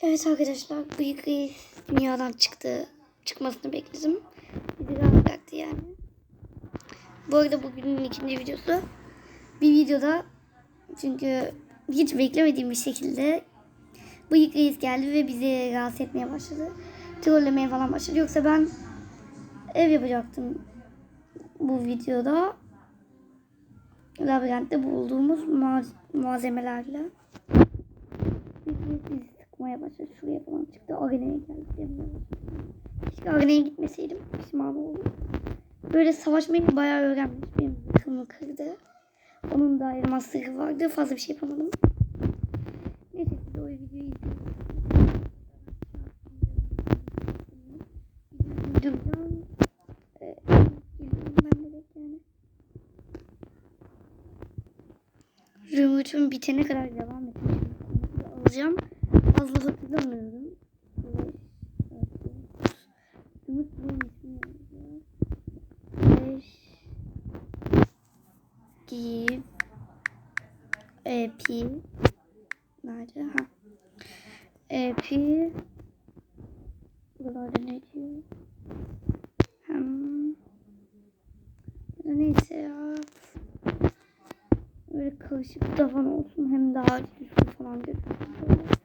Evet arkadaşlar bıyık reis dünyadan çıktı. Çıkmasını bekledim. Rahat bıraktı yani. Bu arada bugünün ikinci videosu. Bir videoda çünkü hiç beklemediğim bir şekilde bıyık reis geldi ve bizi rahatsız etmeye başladı. Trollemeye falan başladı. Yoksa ben ev yapacaktım bu videoda. Labirentte bulduğumuz ma- malzemelerle. Biz sıkmaya başladı. Şuraya falan çıktı. Arena'ya geldik. Başladı. Keşke Arena'ya gitmeseydim. Pişman oldum. Böyle savaşmayı bayağı öğrenmiş. Benim zırhımı kırdı. Onun da elmas zırhı vardı. Fazla bir şey yapamadım. Neyse siz o videoyu izleyin. Remote'um bitene kadar devam edeceğim. Alacağım. Hatırlamıyorum. Umut benim ismim. Beş Give EP Nerede? Ha. EP Buralarda ne diyor? Hem Neyse ya. Böyle karışık da falan olsun. Hem daha düzgün falan gözüksün.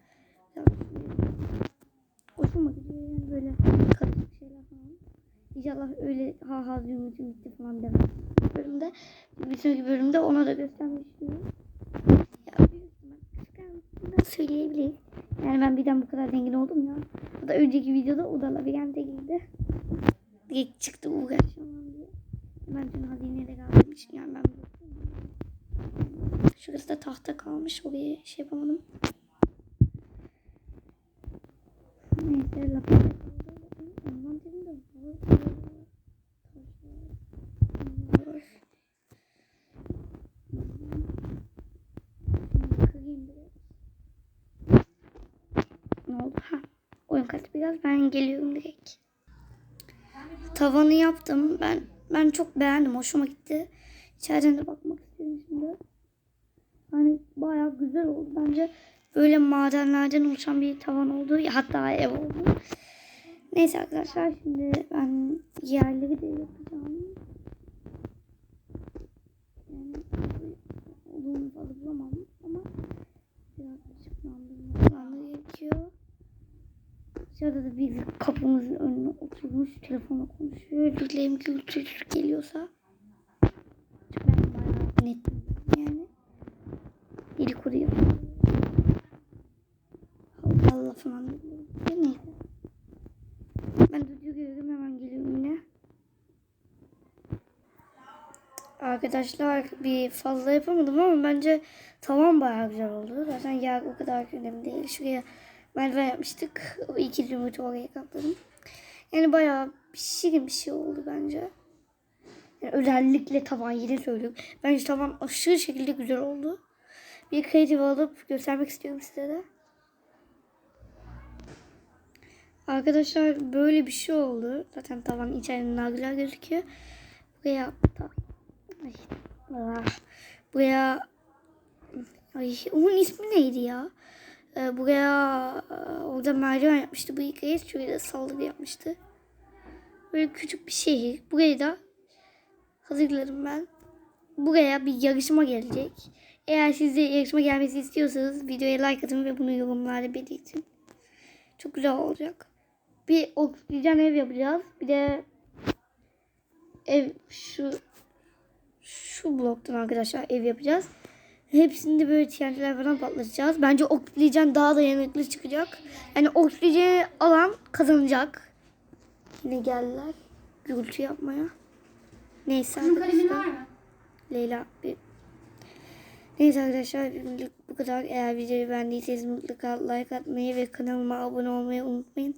Hoşuma gidiyor yani böyle karışık şeyler falan. İnşallah öyle ha ha zümrütüm gitti falan demez. Bölümde bir sonraki bölümde ona da göstermek istiyorum. Ya ben söyleyebiliriz. Yani ben birden bu kadar zengin oldum ya. O da önceki videoda o da labirente girdi. Direkt çıktı uğraşamam diye. Ben dün hazinede kaldığım için yani ben Şurası da tahta kalmış. Oraya şey yapamadım. Neyse laf. Envanterimde var. Var. Kırayım biraz. Ne oldu? Ha. Oyun kaçtı biraz. Ben geliyorum direkt. Tavanı yaptım. Ben ben çok beğendim. Hoşuma gitti. İçeriden de bakmak istiyorum şimdi. Hani bayağı güzel oldu. Bence böyle madenlerden oluşan bir tavan oldu. Hatta ev oldu. Neyse arkadaşlar şimdi ben yerleri de yapacağım. Yani olduğunu fazla bulamam ama biraz ışıklandırma falan gerekiyor. Dışarıda da bir kapımızın önüne oturmuş telefonla konuşuyor. Dileğim gürültüsü geliyorsa. Ben bayağı net yani. Biri kuruyor. Falan. Neyse. Ben düdüğü görüyorum hemen geliyorum yine. Arkadaşlar bir fazla yapamadım ama bence tavan bayağı güzel oldu. Zaten yer o kadar önemli değil. Şuraya merdiven yapmıştık. O iki zümrütü oraya katladım. Yani bayağı şirin bir şey oldu bence. Yani özellikle tavan yine söylüyorum. Bence tavan aşırı şekilde güzel oldu. Bir kreatif alıp göstermek istiyorum size de. Arkadaşlar böyle bir şey oldu. Zaten tavan içeriden güzel gözüküyor. Buraya Ay, buraya Ay, onun ismi neydi ya? Ee, buraya orada merdiven yapmıştı. Bu ilk reis şuraya da saldırı yapmıştı. Böyle küçük bir şehir. Burayı da hazırladım ben. Buraya bir yarışma gelecek. Eğer siz de yarışma gelmesi istiyorsanız videoya like atın ve bunu yorumlarda belirtin. Çok güzel olacak. Bir oksijen ev yapacağız. Bir de ev şu şu bloktan arkadaşlar ev yapacağız. Hepsinde böyle TNT'ler falan patlatacağız. Bence oksijen daha dayanıklı çıkacak. Yani oksijeni alan kazanacak. Yine geldiler. Gürültü yapmaya. Neyse Bunun arkadaşlar. var mı? Leyla bir Neyse arkadaşlar bugünlük bu kadar. Eğer videoyu beğendiyseniz mutlaka like atmayı ve kanalıma abone olmayı unutmayın.